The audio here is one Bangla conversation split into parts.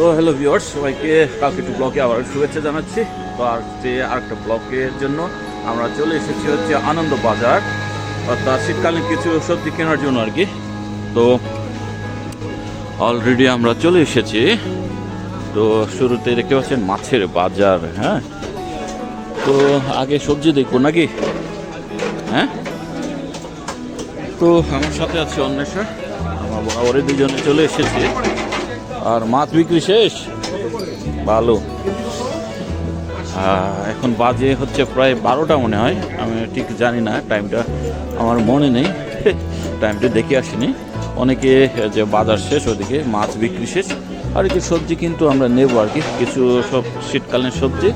তো হ্যালো ভিওর্স সবাইকে কালকে একটু ব্লগে আবার শুভেচ্ছা জানাচ্ছি। তো আর যে আরেকটা ব্লগের জন্য আমরা চলে এসেছি হচ্ছে আনন্দ বাজার, অর্থাৎ শীতকালীন কিছু সবজি কেনার জন্য আর কি। তো অলরেডি আমরা চলে এসেছি। তো শুরুতে দেখতে পাচ্ছেন মাছের বাজার হ্যাঁ? তো আগে সবজি দেখব নাকি? হ্যাঁ? তো আমার সাথে আছে অন্বেষা, আমার বরাবরই দুজনে চলে এসেছি। আর মাছ বিক্রি শেষ? ভালো এখন বাজে হচ্ছে প্রায় বারোটা মনে হয়। আমি ঠিক জানি না টাইমটা আমার মনে নেই। টাইমটা দেখে আসিনি। অনেকে যে বাজার শেষ, ওদিকে মাছ বিক্রি শেষ। আর কি সবজি কিন্তু আমরা নেব আর কি। কিছু সব শীতকালীন সবজি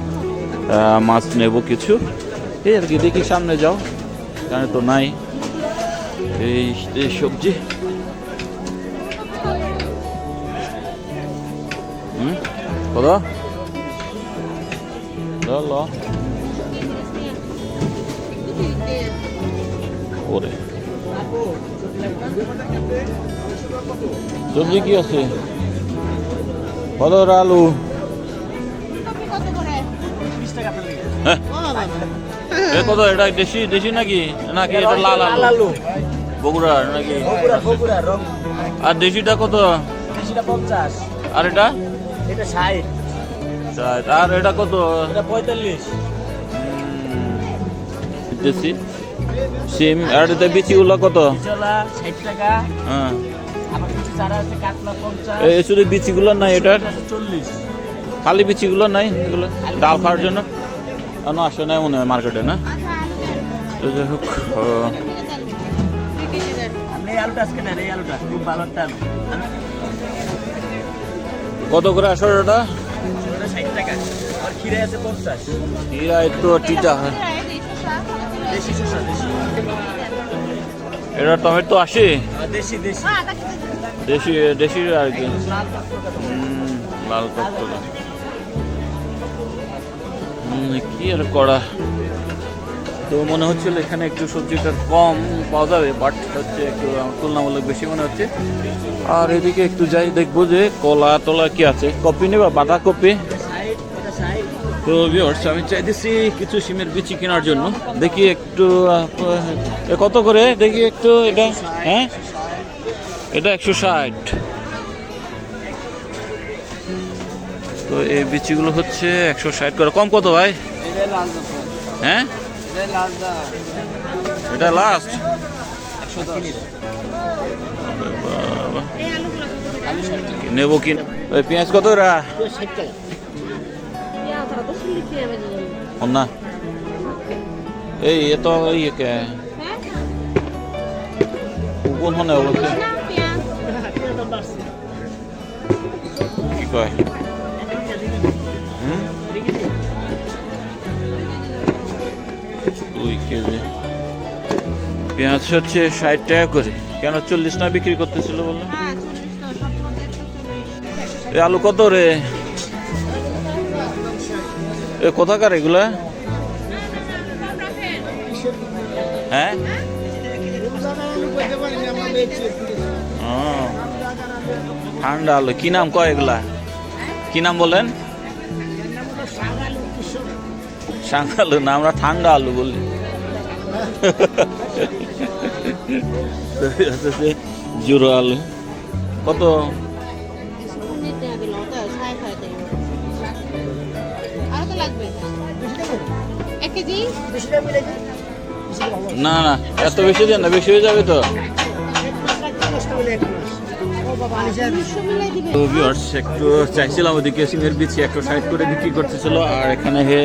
মাছ নেব কিছু। এই আর কি, দেখি সামনে যাও। এখানে তো নাই। এই সবজি। কত ল ওরে। সবজি কি আছে? কত করে আলু কত? এটা দেশি দেশি নাকি? নাকি এটা লাল আলু? বগুড়া নাকি? আর দেশিটা কত? আর এটা? এটা ষাট। ষাট। আর এটা কত? এটা পঁয়তাল্লিশ। দেশি। সিম। আর এটা বিচিগুলো কত? ষাট টাকা। হ্যাঁ। এই শুধু বিচিগুলো নাই এটার? চল্লিশ। খালি বিচিগুলো নাই? এগুলো ডাল খাওয়ার জন্য? আসে নাই মনে হয় মার্কেটে না? তো যাই হোক কত করে আসো ওটা? ষাট টাকা। আর খিরে আছে পঞ্চাশ। হীরা একটু টিটা হয়। দেশি শসা দেশি। এটা টমেটো আসে দেশি দেশি। দেশি দেশি। আর কি? লাল টকটকা কি আর করা? তো মনে হচ্ছিল এখানে একটু সবজিটা কম পাওয়া যাবে বাট হচ্ছে একটু তুলনামূলক বেশি মনে হচ্ছে। আর এদিকে একটু যাই দেখব যে কলা টলা কি আছে। কপি নেবা? বাঁধাকপি? তো ভিউয়ার্স আমি চাইতেছি কিছু সিমের বিচি কেনার জন্য। দেখি একটু কত করে? দেখি একটু, এটা হ্যাঁ? এটা একশো ষাট। তো এই বিচিগুলো হচ্ছে একশো ষাট করে। কম কত ভাই? হ্যাঁ? এটা লাস্ট নেব কি? পেঁয়াজ কত রা না এই এত এই কে কোন হনে বলতে কি? কয়? দুই কেজি। পেঁয়াজ হচ্ছে ষাট টাকা করে। কেন চল্লিশ না বিক্রি করতেছিল বলল? এ আলু কত রে? এ কোথাকার এগুলা? হ্যাঁ? ঠান্ডা আলু। কি নাম কয় এগুলা? কি নাম বলেন? সাঙ্গালু না আমরা ঠান্ডা আলু বলি। জুরো আলু। কত? কেজি? না না, এত বেশি দেন না, বেশি হয়ে যাবে তো। দুশো একটু চাইছিলাম ওদিকে সিমের বিচি একশো ষাট করে বিক্রি করতেছিল আর এখানে হে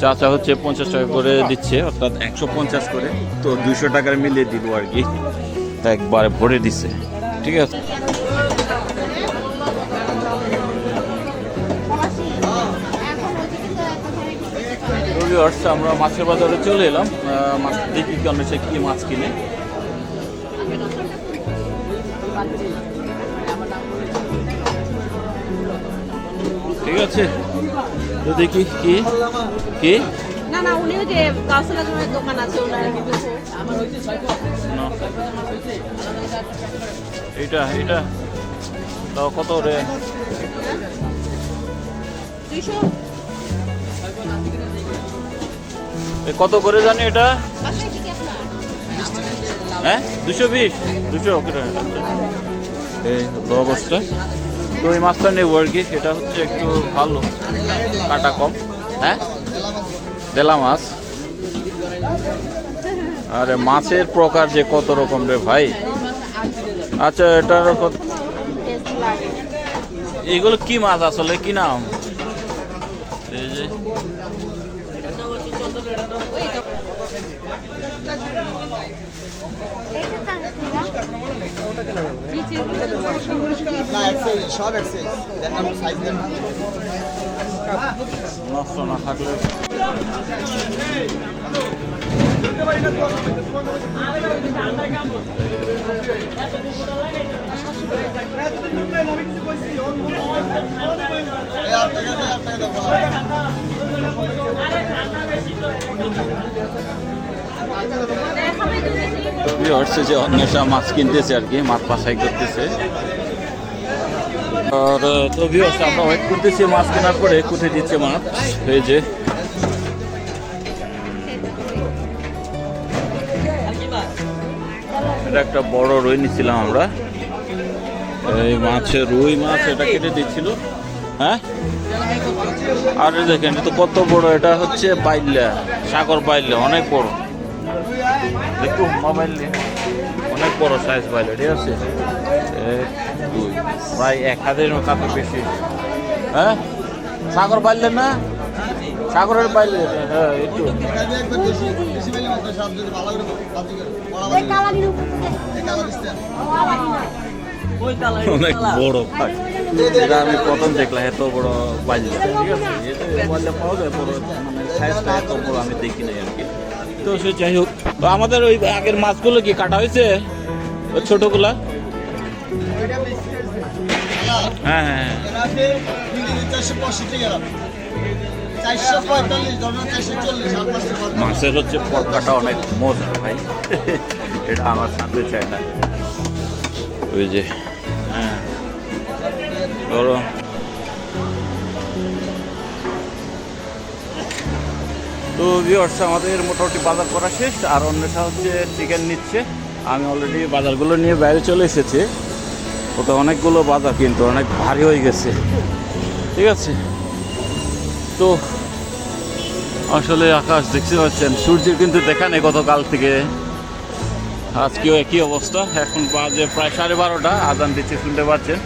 চাচা হচ্ছে পঞ্চাশ টাকা করে দিচ্ছে, অর্থাৎ একশো পঞ্চাশ করে। তো দুইশো টাকার মিলিয়ে দিব আর কি। তা একবারে ভরে দিচ্ছে ঠিক আছে। Viewers, আমরা মাছের বাজারে চলে এলাম। মাছ দেখি কি অনেক কি মাছ কিনে। ঠিক আছে। তো দেখি কি কি? না না উনিও যে কাউসালা জমির দোকান আছে ওনার এইটা এইটা। তাও কত রে? দুইশো? কত করে জানি এটা? হ্যাঁ? দুশো বিশ? দুশো। এই হলো অবস্থা তো এই মাছটা নেব আর কি এটা হচ্ছে একটু ভালো কাটা কম হ্যাঁ? দেলা মাছ। আরে মাছের প্রকার যে কত রকম রে ভাই। আচ্ছা এটার কত এগুলো কি মাছ আসলে? কি নাম এই যে ওই তো জি, জি, না এক্সেল সব এক্সেল সাইজ দেন নষ্ট না থাকলে। এই ভিউয়ার্স যে অন্বেষা মাছ কিনতেছে আর কি, মাছ বাছাই করতেছে। আর তো ভিউয়ার্স আমরা ওয়েট করতেছি মাছ কেনার পরে কুঠে দিচ্ছে মাছ, এই যে। এটা একটা বড় রুই নিছিলাম আমরা। এই মাছের রুই মাছ এটা কেটে দিচ্ছিল। হ্যাঁ? আর দেখেন, এটা তো কত বড়, এটা হচ্ছে বাইল্লা সাগর বাইল্লা অনেক বড়। দেখুন মোবাইল অনেক বড় সাইজ বাইলে ঠিক আছে? এক দুই প্রায় এক হাজারের কাছে বেশি। হ্যাঁ? সাগর বাইলে না? সাগরের বাইলে হ্যাঁ একটু অনেক বড় এটা আমি প্রথম দেখলাম এত বড় বাইলে ঠিক আছে। পাওয়া যায় বড় মানে সাইজটা এত বড় আমি দেখি নাই আর কি। তো সে যাই হোক। তো আমাদের ওই আগের মাছগুলো কি কাটা হয়েছে? ওই ছোটগুলা? হ্যাঁ হ্যাঁ হ্যাঁ। মাছের হচ্ছে পটকাটা অনেক মজা ভাই। এটা আমার সাথে চাই না। ওই যে হ্যাঁ। ধরো। তো ভিওর্স আমাদের মোটামুটি বাজার করা শেষ আর অন্যটা হচ্ছে চিকেন নিচ্ছে। আমি অলরেডি বাজারগুলো নিয়ে বাইরে চলে এসেছি। ওটা অনেকগুলো বাজার কিন্তু অনেক ভারী হয়ে গেছে। ঠিক আছে? তো আসলে আকাশ দেখতে পাচ্ছেন সূর্যের কিন্তু দেখা নেই গতকাল থেকে। আজকেও একই অবস্থা। এখন বাজে প্রায় সাড়ে বারোটা। আজান দিচ্ছে শুনতে পাচ্ছেন?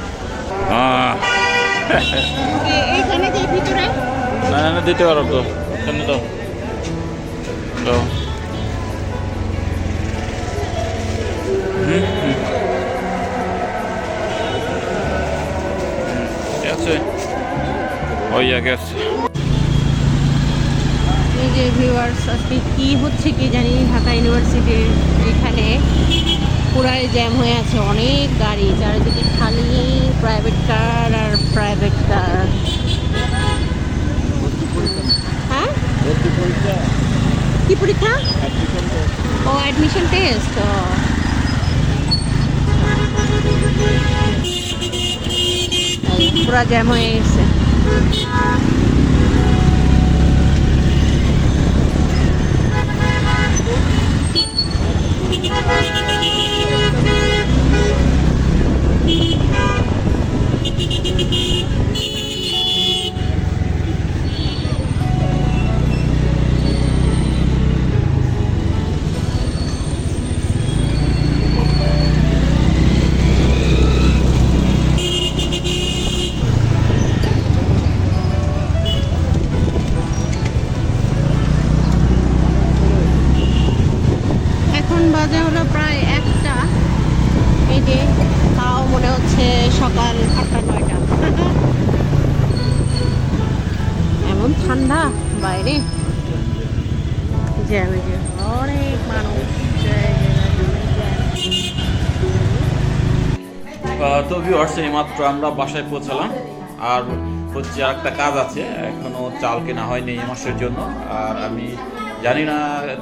না না না, দিতে পারো তো। তো ঠিক আছে ওই গেছে এই যে ভিউয়ার্স আজকে কি হচ্ছে কি জানি ঢাকা ইউনিভার্সিটির এখানে পুরাই জ্যাম হয়ে আছে অনেক গাড়ি, চারিদিকে খালি প্রাইভেট কার আর প্রাইভেট কার হ্যাঁ? কি পরীক্ষা? ও অ্যাডমিশন টেস্ট পুরা জ্যাম হয়ে গেছে। বাজে হলো প্রায় একটা। এই যে তাও মনে হচ্ছে সকাল আটটা নয়টা। এমন ঠান্ডা বাইরে। জ্যামে অনেক মানুষ। তো ভিউয়ার্স এই মাত্র আমরা বাসায় পৌঁছালাম। আর হচ্ছে আর একটা কাজ আছে এখনও চাল কেনা হয়নি এই মাসের জন্য। আর আমি জানি না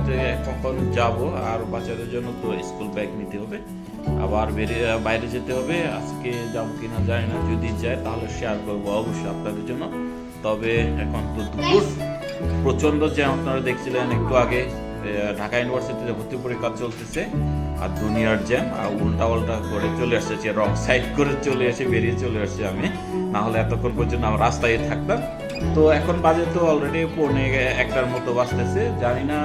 যে কখন যাব আর বাচ্চাদের জন্য তো স্কুল ব্যাগ নিতে হবে। আবার বেরিয়ে, বাইরে যেতে হবে, আজকে যাব কিনা জানি না, যদি যায় তাহলে শেয়ার করব অবশ্যই আপনাদের জন্য। তবে এখন তো দুপুর। প্রচণ্ড জ্যাম আপনারা দেখছিলেন একটু আগে ঢাকা ইউনিভার্সিটিতে ভর্তি পরীক্ষা চলতেছে আর দুনিয়ার জ্যাম আর উল্টা উল্টা করে চলে আসছে রং সাইড করে চলে এসে বেরিয়ে চলে আসছে আমি। না হলে এতক্ষণ পর্যন্ত আমার রাস্তায় থাকতাম। তো এখন বাজে তো অলরেডি পৌনে একটার মতো বাজতেছে। জানি না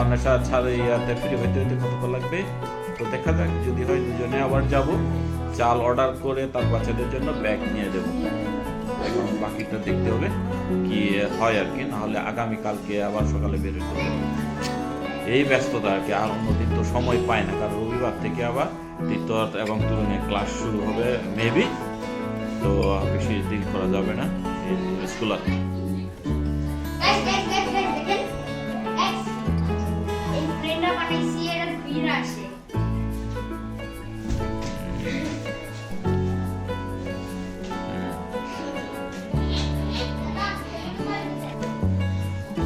অন্বেষা ছাড়ে ইয়াতে ফ্রি হইতে হইতে কতক্ষণ লাগবে। তো দেখা যাক, যদি হয় দুজনে আবার যাব। চাল অর্ডার করে তার বাচ্চাদের জন্য ব্যাগ নিয়ে দেবো এখন বাকিটা দেখতে হবে কি হয় আর কি। নাহলে আগামীকালকে আবার সকালে বেরোতে হবে। এই ব্যস্ততা আর কি, আর অন্যদিন তো সময় পায় না। কারণ রবিবার থেকে আবার তৃতীয় এবং তরুণের ক্লাস শুরু হবে মেবি তো বেশি দিন করা যাবে না।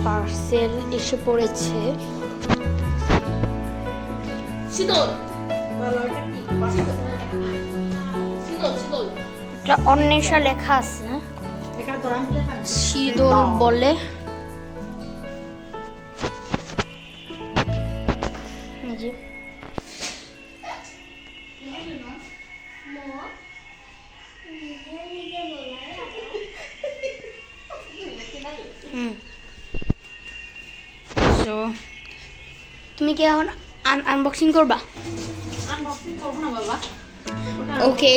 পার্সেল এসে পড়েছে। শীতল অন্বেষা লেখা আছে। শীতল বলে। তুমি কি এখন আনবক্সিং করবা? ওকে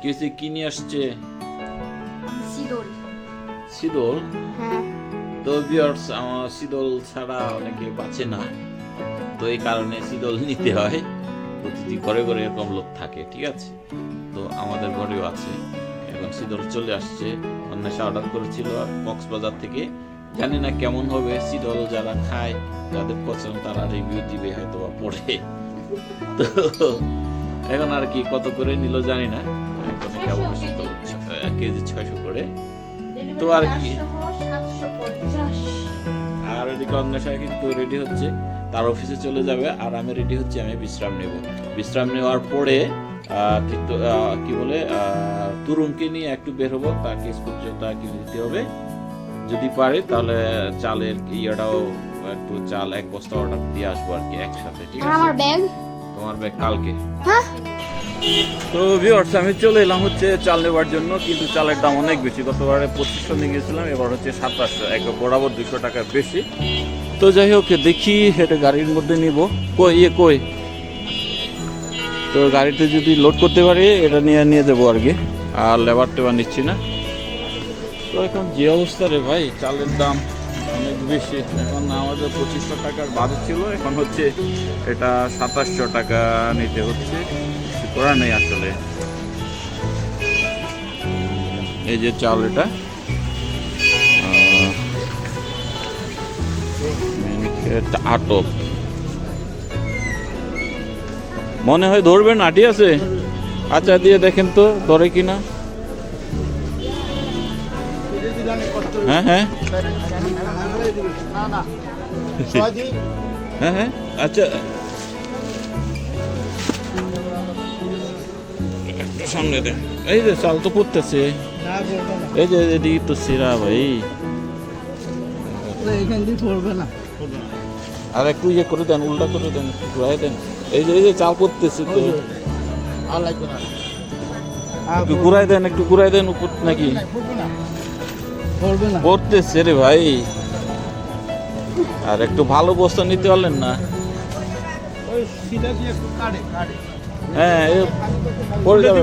কি হয়েছে কি নিয়ে আসছে? শীতল শীতল হ্যাঁ। তো ভিউয়ার্স আমার শীতল ছাড়া অনেকে বাঁচে না। তো এই কারণে শীতল নিতে হয়। প্রতিটি ঘরে ঘরে এরকম লোক থাকে ঠিক আছে? তো আমাদের ঘরেও আছে। এখন শীতল চলে আসছে। অন্বেষা অর্ডার করেছিল কক্সবাজার থেকে। জানি না কেমন হবে শীতল যারা খায় যাদের পছন্দ তারা রিভিউ দিবে হয়তো বা পড়ে। তো এখন আর কি কত করে নিল জানি না। শীতল ছ- কেজি ছয়শো করে। তো আর কি? আর এদিকে অন্বেষা কিন্তু রেডি হচ্ছে। তার অফিসে চলে যাবে আর আমি রেডি হচ্ছি আমি বিশ্রাম নেব। বিশ্রাম নেওয়ার পরে কিন্তু কি বলে আহ, তরুণকে নিয়ে একটু বের হব। তাকে স্কুল জুতা কিনে দিতে হবে। যদি পারে তাহলে চালের ইয়েটাও একটু চাল এক বস্তা অর্ডার দিয়ে আসব আর কি একসাথে ঠিক আমার আছে ব্যাগ তোমার ব্যাগ কালকে। হ্যাঁ? তো ভিউয়ার্স আমি চলে এলাম হচ্ছে চাল নেবার জন্য, কিন্তু চালের দাম অনেক বেশি। গতবারে পঁচিশশো নিয়ে গেছিলাম, এবার হচ্ছে সাতাশশো, এক বরাবর দুশো টাকা বেশি। তো যাই হোক, দেখি এটা গাড়ির মধ্যে নিব। কই ইয়ে কই? তো গাড়িতে যদি লোড করতে পারি, এটা নিয়ে নিয়ে যাব আর কি। আর লেবার টেবার নিচ্ছি না। তো এখন যে অবস্থা রে ভাই, চালের দাম অনেক বেশি। এখন আমাদের পঁচিশশো টাকার বাজেট ছিল, এখন হচ্ছে এটা সাতাশশো টাকা নিতে হচ্ছে। করার নেই আসলে। এই যে চাল এটা। আটক। মনে হয় ধরবেন আটি আছে? আচ্ছা দিয়ে দেখেন তো ধরে কিনা। হ্যাঁ হ্যাঁ। না ছয় দিন হ্যাঁ হ্যাঁ। আচ্ছা একটু সামনে দেন। এই যে চাল তো পড়তেছে। এই যে এদিকে তো সিরা ভাই। এখান দিয়ে পড়বে না। আর একটু ইয়ে করে দেন উল্টা করে দেন একটু ঘুরাই দেন। এই যে এই যে চাল পড়তেছে তো। আর একটু ঘুরাই দেন একটু ঘুরাই দেন উপর নাকি। পড়বে না। পড়বে না পড়তেছে রে ভাই। আর একটু ভালো বস্তা নিতে পারলেন না। ওই সিটা দিয়ে একটু কাটে কাটে। হ্যাঁ এ পড়ে যাবে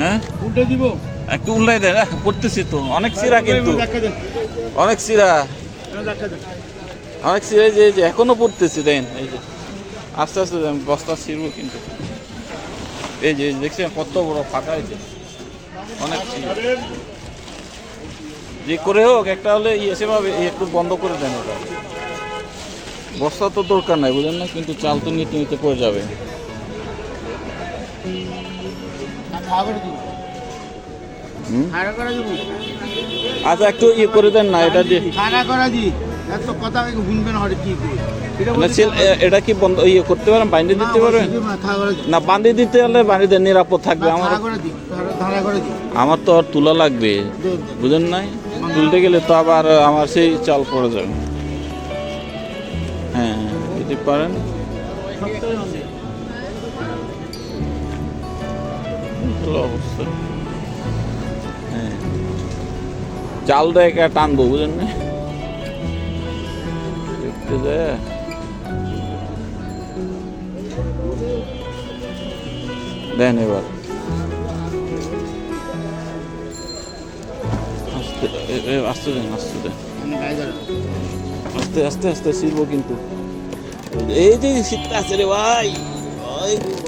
হ্যাঁ? উল্টে দিব। একটু উল্টাই দেন পড়তেছি তো অনেক সিরা কিন্তু। অনেক সিরা। অনেক সিরা যে এই যে এখনও পড়তেছি দেন এই যে। আস্তে আস্তে বস্তা ছিড়বো কিন্তু। এই যে দেখছেন কত বড় ফাঁকা হয়েছে অনেক। যে করে হোক একটা হলে ইয়ে সেভাবে একটু বন্ধ করে দেন ওটা। বস্তা তো দরকার নাই বুঝলেন না? কিন্তু চাল তো নিতে নিতে পড়ে যাবে। আচ্ছা একটু ইয়ে করে দেন না এটা দিয়ে। খাওয়া করে দি। এত কথা শুনবেন হরে কি এটা কি বন্ধ ইয়ে করতে পারেন বাইন্দে দিতে পারবেন না বাঁধে দিতে হলে বাড়িতে নিরাপদ থাকবে আমার। আমার তো আর তুলা লাগবে বুঝেন নাই? তুলতে গেলে তো আবার আমার সেই চাল পড়ে যাবে। হ্যাঁ যদি পারেন। হ্যাঁ। চালটা একা টানবো বুঝেন না? দেখতে যায় দেন এবার। আস্তে আস্তে আস্তে দেন। আস্তে আস্তে আস্তে শিখব কিন্তু। এই যে শীতটা আছে রে ভাই।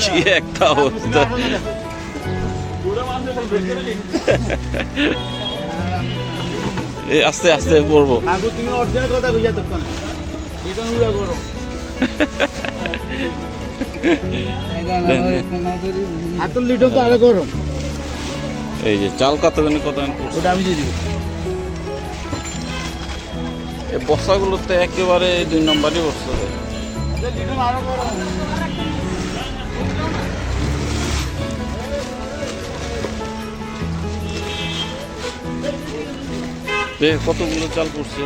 কি একটা অবস্থা? আস্তে আস্তে পড়ব। এই যে চাল কতখানি পড়ছে। ওটা আমি দিয়ে দিব। এই বস্তাগুলোতে একেবারে দুই নম্বরই বস্তা কতগুলো চাল পড়ছে?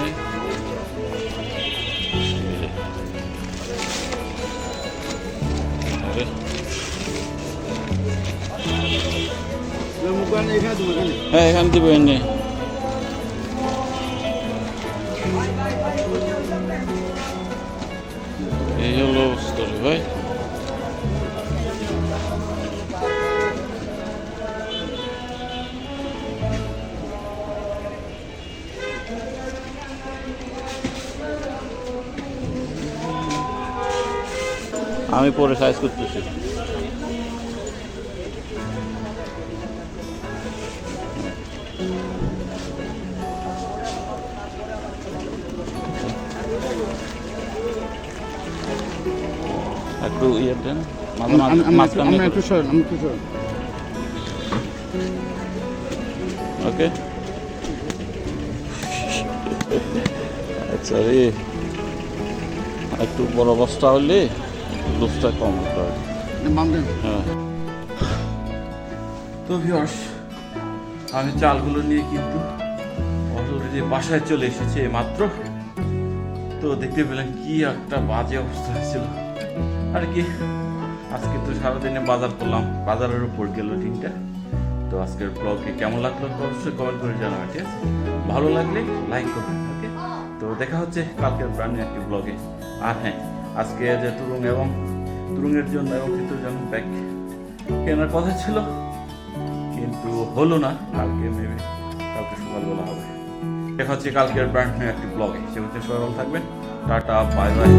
হ্যাঁ এখান দিব এনে ভাই আমি পরে সাইজ করতেছি। একটু ইয়ে দেন মাঝে মাঝে মাঝখানে একটু সরেন আমি একটু সরেন। ওকে। আচ্ছা রে একটু বড় বস্তা হলে লুজটা কম হতে হয় হ্যাঁ। তো ভিউয়ার্স আমি চালগুলো নিয়ে কিন্তু অলরেডি বাসায় চলে এসেছি মাত্র। তো দেখতে পেলাম কি একটা বাজে অবস্থা হয়েছিল। আর কি? আজকে তো সারাদিনে বাজার করলাম। বাজারের উপর গেল দিনটা। তো আজকের ব্লগে কেমন লাগল? অবশ্যই কমেন্ট করে জানাবেন ঠিক আছে? ভালো লাগলে লাইক করবেন ওকে তো দেখা হচ্ছে কালকের ব্র্যান্ড একটি ব্লগে আর হ্যাঁ আজকে যে তুরুং এবং তুরুংয়ের জন্য এবং চিত্রের জন্য ব্যাগ কেনার কথা ছিল, কিন্তু হলো না, কালকে নেবে কালকে সকালবেলা হবে। দেখা হচ্ছে কালকের ব্র্যান্ড নিয়ে একটি ব্লগে সে হচ্ছে ভালো থাকবেন। Tata bye bye